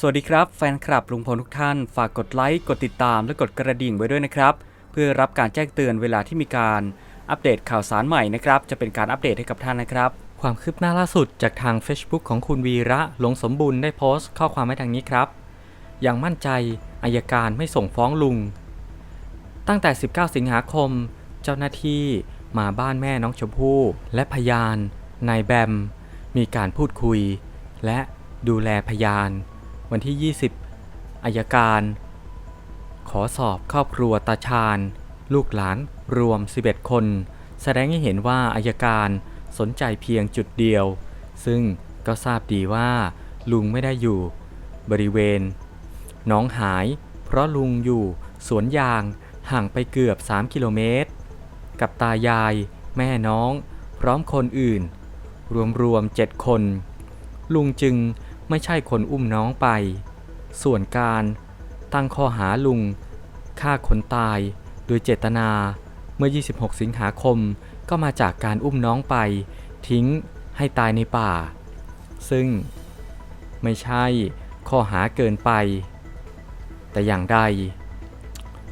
สวัสดีครับแฟนคลับลุงพลทุกท่าน ฝากกดไลค์ กดติดตามและกดกระดิ่งไว้ด้วยนะครับ เพื่อรับการแจ้งเตือนเวลาที่มีการอัปเดตข่าวสารใหม่นะครับ จะเป็นการอัปเดตให้กับท่านนะครับ ความคืบหน้าล่าสุดจากทาง Facebook ของคุณวีระหลงสมบูรณ์ได้โพสต์ข้อความไว้ดังนี้ครับอยังมั่นใจอายการไม่ส่งฟ้องลุง ตั้งแต่ 19 สิงหาคม เจ้าหน้าที่มาบ้านแม่น้องชมพู่และพยานนายแบม มีการพูดคุย และดูแลพยาน วันที่ 20อายการ ขอสอบครอบครัวตาชาญ ลูกหลานรวม 11 คน แสดงให้เห็นว่าอายการสนใจเพียงจุดเดียว ซึ่งก็ทราบดีว่า ลุงไม่ได้อยู่ บริเวณน้องหาย เพราะลุงอยู่สวนยางห่างไปเกือบ 3 กิโลเมตร กับตายาย แม่น้อง พร้อมคนอื่น รวมๆ7คน ลุงจึง ไม่ใช่คนอุ้มน้องไป ส่วนการตั้งข้อหาลุงฆ่าคนตาย โดยเจตนาเมื่อ 26 สิงหาคมก็มาจากการอุ้มน้องไป ทิ้งให้ตายในป่า ซึ่งไม่ใช่ข้อหาเกินไป แต่อย่างใด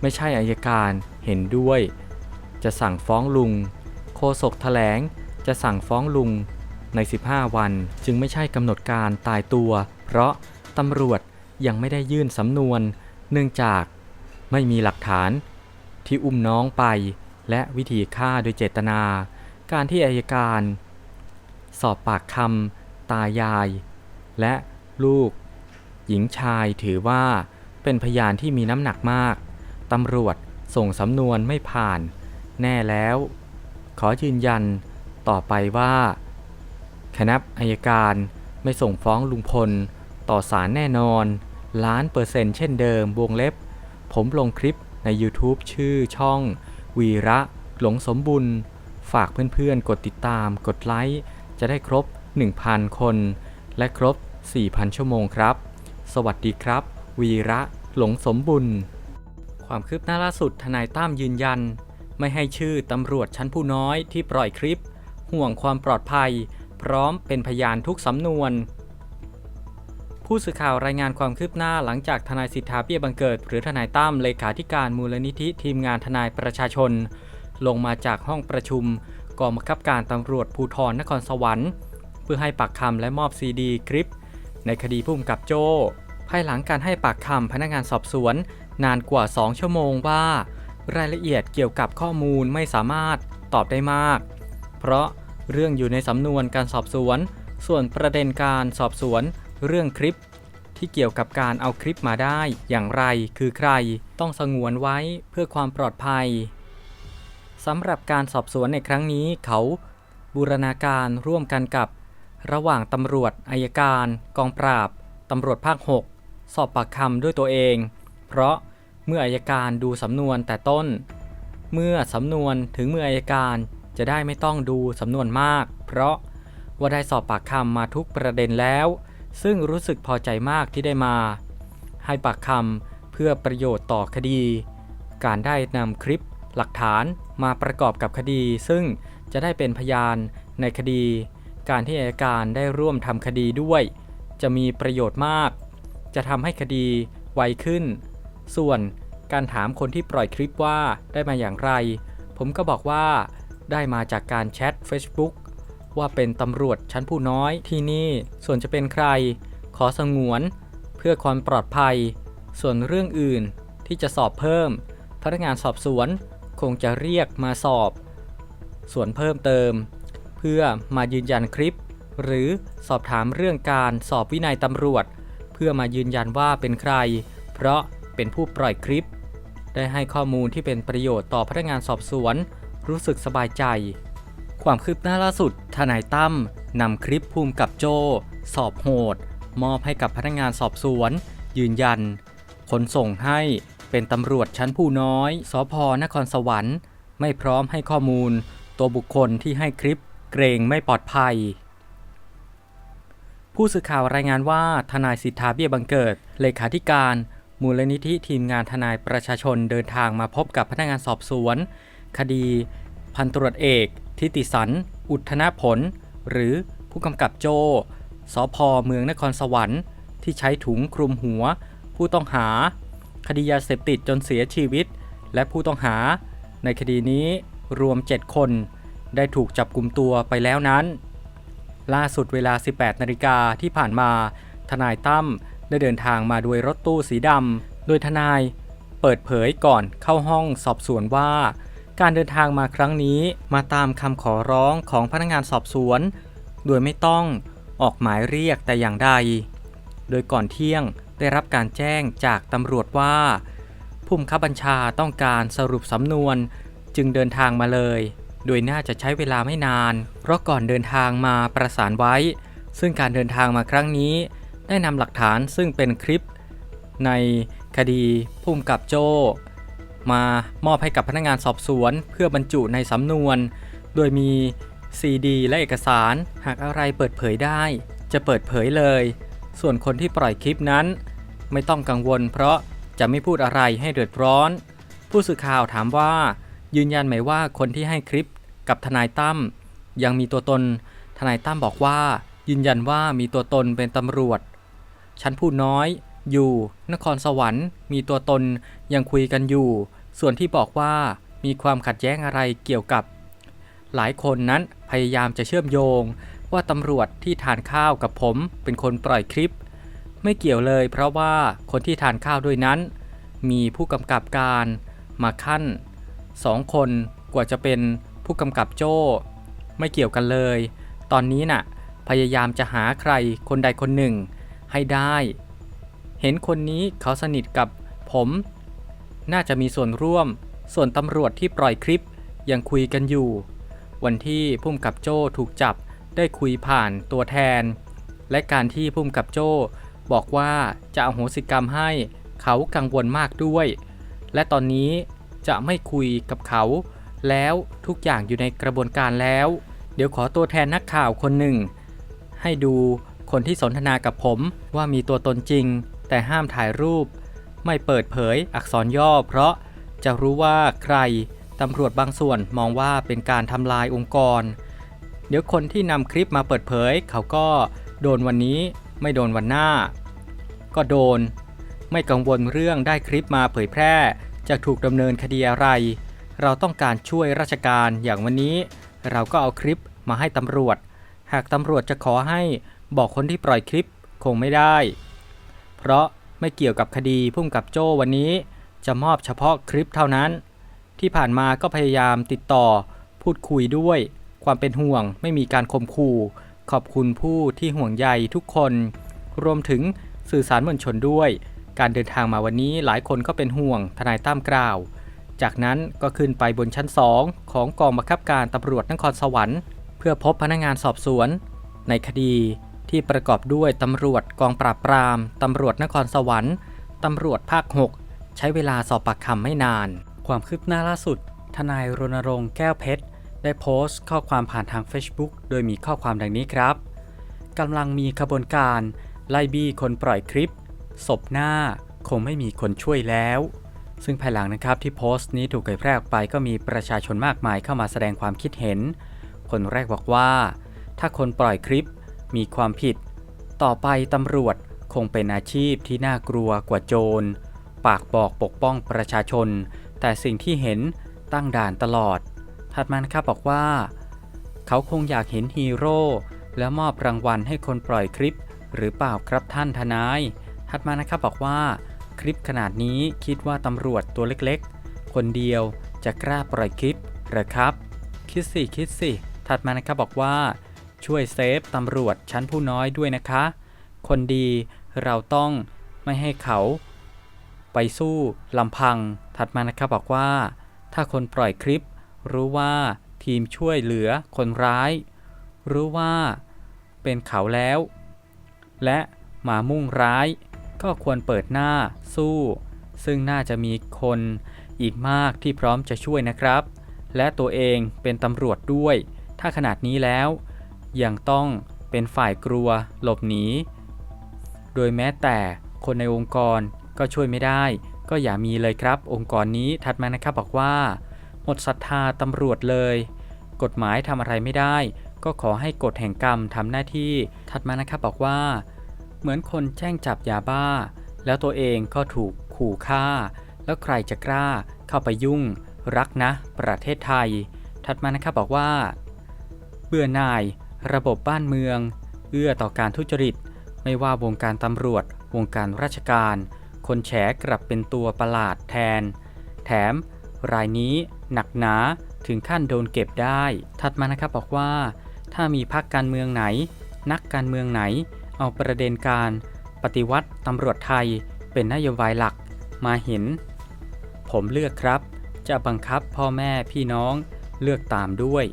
ไม่ใช่อายการเห็นด้วย จะสั่งฟ้องลุงโฆษกแถลงจะสั่งฟ้องลุง ใน 15 วันจึงไม่ใช่กำหนดการตายตัว เพราะตำรวจยังไม่ได้ยื่นสำนวน เนื่องจากไม่มีหลักฐานที่อุ้มน้องไป และวิธีฆ่าโดยเจตนา การที่อายการ สอบปากคำตายาย และลูก หญิงชายถือว่าเป็นพยานที่มีน้ำหนักมาก ตำรวจส่งสำนวนไม่ผ่าน แน่แล้ว ขอยืนยันต่อไปว่า คณะอายการไม่ส่งฟ้องลุงพล ต่อศาลแน่นอน ล้านเปอร์เซ็นต์เช่นเดิมวงเล็บ ผมลงคลิปใน YouTube ชื่อช่อง วีระ หลงสมบุญ ฝากเพื่อนๆ กดติดตาม กดไลค์ จะได้ครบ 1,000 คน และครบ 4,000 ชั่วโมงครับ สวัสดีครับ วีระ หลงสมบุญ ความคืบหน้าล่าสุดทนายตั้มยืนยัน ไม่ให้ชื่อตำรวจชั้นผู้น้อยที่ปล่อยคลิป ห่วงความปลอดภัย พร้อมเป็นพยานทุกสำนวน ผู้สื่อข่าวรายงานความคืบหน้าหลังจากทนายสิทธาเบี้ยบังเกิด หรือทนายตั้มเลขาธิการมูลนิธิทีมงานทนายประชาชน ลงมาจากห้องประชุมกองบังคับการตำรวจภูธรนครสวรรค์ เพื่อให้ปากคำและมอบซีดีคลิป ในคดีพุ่มกับโจ้ภายหลังการให้ปากคำพนักงานสอบสวน นานกว่า 2 ชั่วโมงว่า รายละเอียดเกี่ยวกับข้อมูลไม่สามารถตอบได้มาก เพราะ เรื่องอยู่ในสำนวนการสอบสวน ส่วนประเด็นการสอบสวน เรื่องคลิป ที่เกี่ยวกับการเอาคลิปมาได้ อย่างไรคือใคร ต้องสงวนไว้เพื่อความปลอดภัยสำหรับการสอบสวนในครั้งนี้เขาบูรณาการร่วมกันกับ ระหว่างตำรวจอายการ กองปราบตำรวจภาค 6 สอบปากคำด้วยตัวเอง เพราะเมื่ออายการดูสำนวนแต่ต้น เมื่อสำนวนถึงมืออายการ จะได้ไม่ต้องดูสำนวนมาก เพราะว่าได้สอบปากคำมาทุกประเด็นแล้ว ซึ่งรู้สึกพอใจมากที่ได้มา ให้ปากคำเพื่อประโยชน์ต่อคดี การได้นำคลิปหลักฐานมาประกอบกับคดี ซึ่งจะได้เป็นพยานในคดี การที่อัยการได้ร่วมทำคดีด้วย จะมีประโยชน์มาก จะทำให้คดีไวขึ้น ส่วนการถามคนที่ปล่อยคลิปว่าได้มาอย่างไร ผมก็บอกว่า ได้มาจากการแชท Facebook ว่าเป็นตำรวจชั้นผู้น้อยที่นี่ส่วนจะเป็นใคร ขอสงวนเพื่อความปลอดภัย ส่วนเรื่องอื่นที่จะสอบเพิ่ม พนักงานสอบสวนคงจะเรียกมาสอบ ส่วนเพิ่มเติม เพื่อมายืนยันคลิป หรือสอบถามเรื่องการสอบวินัยตำรวจ เพื่อมายืนยันว่าเป็นใคร เพราะเป็นผู้ปล่อยคลิป ได้ให้ข้อมูลที่เป็นประโยชน์ต่อพนักงานสอบสวน รู้สึกสบายใจ ความคืบหน้าล่าสุด ทนายตั้มนำคลิปภูมิกับโจ สอบโหด มอบให้กับพนักงานสอบสวน ยืนยันขนส่งให้เป็นตำรวจชั้นผู้น้อย สพนครสวรรค์ ไม่พร้อมให้ข้อมูล ตัวบุคคลที่ให้คลิปเกรงไม่ปลอดภัย ผู้สื่อข่าวรายงานว่าทนายสิทธาเบี้ยบังเกิด เลขาธิการมูลนิธิทีมงานทนายประชาชนเดินทางมาพบกับพนักงานสอบสวน คดี พันตรวจเอก ทิติสัน อุทธนผล หรือผู้กำกับโจสพเมืองนครสวรรค์ ที่ใช้ถุงคลุมหัว ผู้ต้องหา คดียาเสพติดจนเสียชีวิต และผู้ต้องหา ในคดีนี้รวม 7 คน ได้ถูกจับกลุ่มตัวไปแล้วนั้น ล่าสุดเวลา 18 นาฬิกาที่ผ่านมา ทนายตั้มได้เดินทางมาด้วยรถตู้สีดำ โดยทนายเปิดเผยก่อนเข้าห้องสอบสวนว่า การเดินทางมาครั้งนี้มาตามคำขอร้องของพนักงานสอบสวน โดยไม่ต้องออกหมายเรียกแต่อย่างใด โดยก่อนเที่ยงได้รับการแจ้งจากตำรวจว่าผู้บังคับบัญชาต้องการสรุปสำนวนจึงเดินทางมาเลย โดยน่าจะใช้เวลาไม่นาน เพราะก่อนเดินทางมาประสานไว้ ซึ่งการเดินทางมาครั้งนี้ ได้นำหลักฐานซึ่งเป็นคลิป ในคดีพุ่มกับโจ มามอบให้กับพนักงานสอบสวนเพื่อบรรจุในสำนวน โดยมีซีดีและเอกสาร หากอะไรเปิดเผยได้ จะเปิดเผยเลย ส่วนคนที่ปล่อยคลิปนั้น ไม่ต้องกังวล เพราะจะไม่พูดอะไรให้เดือดร้อน ผู้สื่อข่าวถามว่า ยืนยันไหมว่าคนที่ให้คลิปกับทนายตั้มยังมีตัวตน ทนายตั้มบอกว่า ยืนยันว่ามีตัวตนเป็นตำรวจ ชั้นผู้น้อย อยู่ นครสวรรค์ มีตัวตนยังคุยกันอยู่ ส่วนที่บอกว่ามีความขัดแย้งอะไรเกี่ยวกับ หลายคนนั้นพยายามจะเชื่อมโยง ว่าตำรวจที่ทานข้าวกับผมเป็นคนปล่อยคลิป ไม่เกี่ยวเลยเพราะว่าคนที่ทานข้าวด้วยนั้น มีผู้กำกับการมาขั้นสองคนกว่าจะเป็นผู้กำกับโจ้ ไม่เกี่ยวกันเลย ตอนนี้น่ะ พยายามจะหาใครคนใดคนหนึ่ง ให้ได้ เห็นคนนี้เขาสนิทกับผม น่าจะมีส่วนร่วม ส่วนตำรวจที่ปล่อยคลิปยังคุยกันอยู่ วันที่พุ่มกับโจ้ถูกจับได้คุยผ่านตัวแทน และการที่พุ่มกับโจ้บอกว่าจะอโหสิกรรมให้เขากังวลมากด้วย และตอนนี้จะไม่คุยกับเขา แล้วทุกอย่างอยู่ในกระบวนการแล้ว เดี๋ยวขอตัวแทนนักข่าวคนหนึ่ง ให้ดูคนที่สนทนากับผมว่ามีตัวตนจริง แต่ห้ามถ่ายรูป ไม่เปิดเผยอักษรย่อ เพราะจะรู้ว่าใครตำรวจบางส่วนมองว่าเป็นการทำลายองค์กร เดี๋ยวคนที่นำคลิปมาเปิดเผย เขาก็โดนวันนี้ไม่โดนวันหน้า ก็โดน ไม่กังวลเรื่องได้คลิปมาเผยแพร่ จะถูกดำเนินคดีอะไร เราต้องการช่วยราชการอย่างวันนี้ เราก็เอาคลิปมาให้ตำรวจ หากตำรวจจะขอให้บอกคนที่ปล่อยคลิปคงไม่ได้ เพราะไม่เกี่ยวกับคดีพุ่มกับโจ้วันนี้ จะมอบเฉพาะคลิปเท่านั้น ที่ผ่านมาก็พยายามติดต่อ พูดคุยด้วย ความเป็นห่วงไม่มีการข่มขู่ ขอบคุณผู้ที่ห่วงใยทุกคน รวมถึงสื่อสารมวลชนด้วย การเดินทางมาวันนี้หลายคนก็เป็นห่วงทนายตั้มกล่าว จากนั้นก็ขึ้นไปบนชั้น2ของกองบังคับการตำรวจนครสวรรค์ เพื่อพบพนักงานสอบสวน ในคดี ที่ประกอบด้วยตำรวจกองปราบปราม ตำรวจนครสวรรค์ ตำรวจภาค 6 ใช้เวลาสอบปากคำไม่นาน ความคืบหน้าล่าสุด ทนายรณรงค์แก้วเพชร ได้โพสต์ข้อความผ่านทาง Facebook โดยมีข้อความดังนี้ครับ กำลังมีขบวนการ ไล่บี้คนปล่อยคลิป ศพหน้าคงไม่มีคนช่วยแล้ว ซึ่งภายหลังนะครับที่โพสต์นี้ถูกเผยแพร่ออกไปก็มีประชาชนมากมายเข้ามาแสดงความคิดเห็น คนแรกบอกว่า ถ้าคนปล่อยคลิป มีความผิด ต่อไปตำรวจคงเป็นอาชีพที่น่ากลัวกว่าโจร ปากบอกปกป้องประชาชน แต่สิ่งที่เห็นตั้งด่านตลอดถัดมานครับบอกว่า เขาคงอยากเห็นฮีโร่แล้วมอบรางวัลให้คนปล่อยคลิป หรือเปล่าครับท่านทนายถัดมานะครับบอกว่า คลิปขนาดนี้คิดว่าตำรวจตัวเล็กๆ คนเดียวจะกล้าปล่อยคลิปหรือครับ คิดสิคิดสิ ถัดมานะครับบอกว่า ช่วยเซฟตำรวจชั้นผู้น้อยด้วยนะคะ คนดีเราต้องไม่ให้เขา ไปสู้ลำพัง ถัดมานะครับบอกว่า ถ้าคนปล่อยคลิป รู้ว่าทีมช่วยเหลือคนร้าย รู้ว่าเป็นเขาแล้ว และมามุ่งร้าย ก็ควรเปิดหน้าสู้ ซึ่งน่าจะมีคนอีกมากที่พร้อมจะช่วยนะครับ และตัวเองเป็นตำรวจด้วย ถ้าขนาดนี้แล้ว ยังต้องเป็นฝ่ายกลัวหลบหนี โดยแม้แต่คนในองค์กรก็ช่วยไม่ได้ ก็อย่ามีเลยครับ องค์กรนี้ถัดมานะครับบอกว่า หมดศรัทธาตำรวจเลย กฎหมายทำอะไรไม่ได้ ก็ขอให้กฎแห่งกรรมทำหน้าที่ ถัดมานะครับบอกว่า เหมือนคนแจ้งจับยาบ้า แล้วตัวเองก็ถูกขู่ฆ่า แล้วใครจะกล้าเข้าไปยุ่ง รักนะ ประเทศไทย ถัดมานะครับบอกว่า เบื่อหน่าย ระบบบ้านเมือง เอื้อต่อการทุจริต ไม่ว่าวงการตำรวจ วงการราชการ คนแฉกลับเป็นตัวประหลาดแทน แถม รายนี้หนักหนาถึงขั้นโดนเก็บได้ ถัดมานะครับบอกว่า ถ้ามีพักการเมืองไหน นักการเมืองไหน เอาประเด็นการปฏิวัติตำรวจไทยเป็นนโยบายหลักมาเห็น ผมเลือกครับ จะบังคับพ่อแม่พี่น้องเลือกตามด้วย